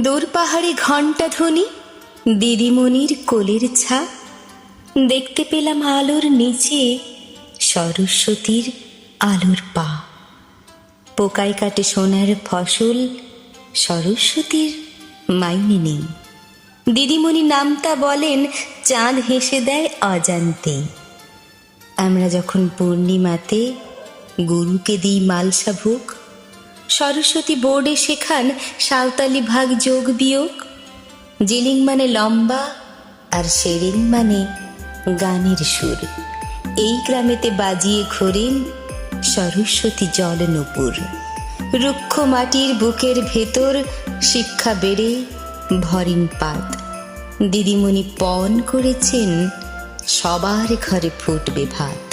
দূর পাহাড়ে ঘণ্টা ধ্বনি, দিদিমণির কোলের ছাপ দেখতে পেলাম আলোর নিচে সরস্বতীর আলোর পা। পোকায় কাটে সোনার ফসল সরস্বতীর মাইনে নেই। দিদিমণি নামটা বলেন, চাঁদ হেসে দেয় অজান্তেই আমরা যখন পূর্ণিমাতে গুরুকে দিই মালসা ভোগ সরস্বতী বোর্ডে শেখান সাঁওতালি ভাগ যোগ বিয়োগ। জিলিং মানে লম্বা আর শেরিং মানে গানের সুর। এই গ্রামেতে বাজিয়ে ঘোরেন সরস্বতী জল নপুর রুক্ষ মাটির বুকের ভেতর শিক্ষা বেড়ে ভরিন পাত। দিদিমণি পণ করেছেন সবার ঘরে ফুটবে ভাত।